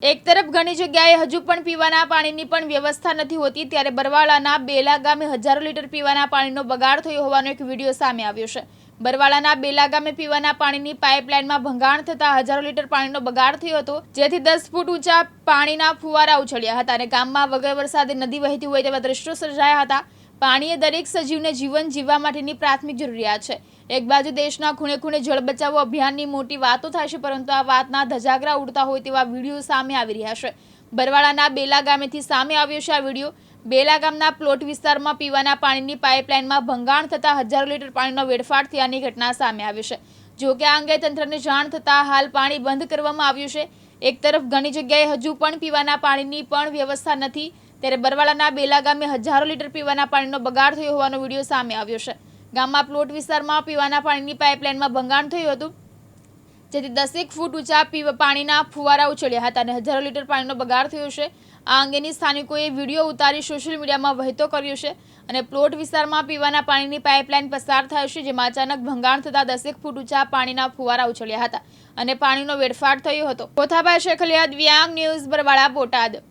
એક તરફ ઘણી જગ્યાએ હજુ પણ પીવાના પાણીની પણ વ્યવસ્થા નથી હોતી, ત્યારે બરવાળાના બેલા ગામે હજારો લીટર પીવાના પાણીનો બગાડ થયો હોવાનો એક વીડિયો સામે આવ્યો છે. બરવાળાના બેલા ગામે પીવાના પાણીની પાઇપલાઇનમાં ભંગાણ થતા હજારો લીટર પાણીનો બગાડ થયો હતો, જેથી દસ ફૂટ ઊંચા પાણીના ફુવારા ઉછળ્યા હતા અને ગામમાં વગર વરસાદે નદી વહેતી હોય તેવા દ્રશ્યો સર્જાયા હતા. પાણી એ દરેક સજીવને જીવન જીવવા માટેની પ્રાથમિક જરૂરિયાત છે. એક બાજુ દેશના ખૂણે ખૂણે જળ બચાવો અભિયાનની મોટી વાતો થાય છે, પરંતુ આ વાતના ધજાગરા ઉડતા હોય તેવા વીડિયો સામે આવી રહ્યા છે. બરવાળાના બેલા ગામેથી સામે આવ્યો છે આ વીડિયો. બેલા ગામના પ્લોટ વિસ્તારમાં પીવાના પાણીની પાઇપલાઇનમાં ભંગાણ થતાં હજારો લીટર પાણીનો વેડફાટ થયાની ઘટના સામે આવી છે. જો કે આ અંગે તંત્રને જાણ થતાં હાલ પાણી બંધ કરવામાં આવ્યું છે. એક તરફ ઘણી જગ્યાએ હજુ પણ પીવાના પાણીની પણ વ્યવસ્થા નથી ત્યારે બરવાળાના બેલા ગામે હજારો લીટર પીવાના પાણીનો બગાડ થયો હોવાનો વીડિયો સામે આવ્યો છે. ગામમાં પ્લોટ વિસ્તારમાં પીવાના પાણીની પાઇપલાઇનમાં ભંગાણ થયું હતું, જેથી દસેક ફૂટ ઊંચા પાણીના ફુવારા ઉછળ્યા હતા અને હજારો લીટર પાણીનો બગાડ થયો છે. આ અંગેની સ્થાનિકોએ વીડિયો ઉતારી સોશિયલ મીડિયામાં વહેતો કર્યો છે અને પ્લોટ વિસ્તારમાં પીવાના પાણીની પાઇપલાઇન પસાર થાય છે, જેમાં અચાનક ભંગાણ થતા દસેક ફૂટ ઊંચા પાણીના ફુવારા ઉછળ્યા હતા અને પાણીનો વેડફાટ થયો હતો. કોથાભાઈ શેખલિયા, દિવ્યાંગ ન્યૂઝ, બરવાળા બોટાદ.